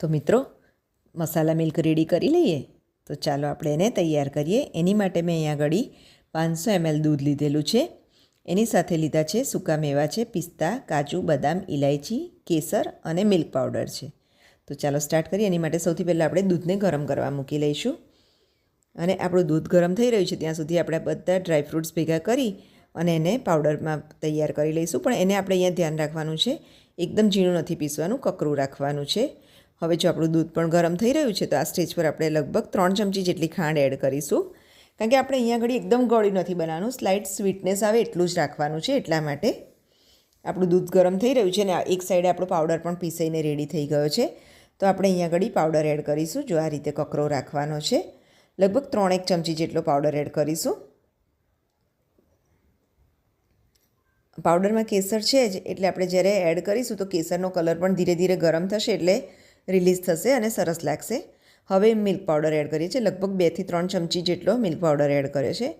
તો મિત્રો, મસાલા milk ready કરી લઈએ. તો ચાલો આપણે એને તૈયાર કરીએ. એની માટે મેં અહીંયા આગળ પાંચસો એમએલ દૂધ લીધેલું છે. એની સાથે લીધા છે સૂકા મેવા છે, પિસ્તા, કાજુ, બદામ ઇલાયચી કેસર અને મિલ્ક પાવડર છે. તો ચાલો સ્ટાર્ટ કરીએ. એની માટે સૌથી પહેલાં આપણે દૂધને ગરમ કરવા મૂકી લઈશું. અને આપણું દૂધ ગરમ થઈ રહ્યું છે ત્યાં સુધી આપણે બધા ડ્રાયફ્રૂટ્સ ભેગા કરી અને એને પાવડરમાં તૈયાર કરી લઈશું. પણ એને આપણે અહીંયા ધ્યાન રાખવાનું છે એકદમ ઝીણું નથી પીસવાનું, કકરું રાખવાનું છે. હવે જો આપણું દૂધ પણ ગરમ થઈ રહ્યું છે, તો આ સ્ટેજ પર આપણે લગભગ ત્રણ ચમચી જેટલી ખાંડ એડ કરીશું. કારણ કે આપણે અહીંયા આગળ એકદમ ગળ્યું નથી બનાવવાનું સ્લાઇટ સ્વીટનેસ આવે એટલું જ રાખવાનું છે એટલા માટે. આપણું દૂધ ગરમ થઈ રહ્યું છે અને એક સાઈડે આપણો પાવડર પણ પીસાઈને રેડી થઈ ગયો છે. તો આપણે અહીંયા આગળ પાવડર એડ કરીશું, જો આ રીતે કકરો રાખવાનો છે. લગભગ ત્રણેક ચમચી જેટલો પાવડર એડ કરીશું. પાવડરમાં કેસર છે જ, એટલે આપણે જ્યારે એડ કરીશું તો કેસરનો કલર પણ ધીરે ધીરે ગરમ થશે એટલે રિલીઝ થશે અને સરસ લાગશે. હવે મિલ્ક પાવડર એડ કરીએ છીએ. લગભગ બેથી ત્રણ ચમચી જેટલો મિલ્ક પાવડર એડ કર્યો છે.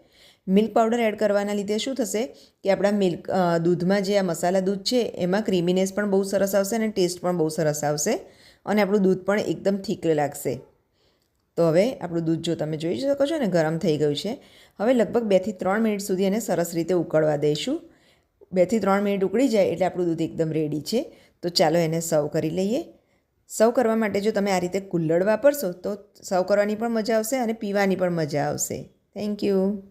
મિલ્ક પાવડર એડ કરવાના લીધે શું થશે કે આપણા મિલ્ક દૂધમાં જે આ મસાલા દૂધ છે, એમાં ક્રીમીનેસ પણ બહુ સરસ આવશે અને ટેસ્ટ પણ બહુ સરસ આવશે અને આપણું દૂધ પણ એકદમ થીક લાગશે. તો હવે આપણું દૂધ જો તમે જોઈ શકો છો ને ગરમ થઈ ગયું છે. હવે લગભગ બેથી ત્રણ મિનિટ સુધી એને સરસ રીતે ઉકળવા દઈશું. બેથી ત્રણ મિનિટ ઉકળી જાય એટલે આપણું દૂધ એકદમ રેડી છે. તો ચાલો એને સર્વ કરી લઈએ. સર્વ કરવા માટે જો તમે આ રીતે કુલ્લડ વાપરશો તો સર્વ કરવાની પણ મજા આવશે અને પીવાની પણ મજા આવશે. Thank you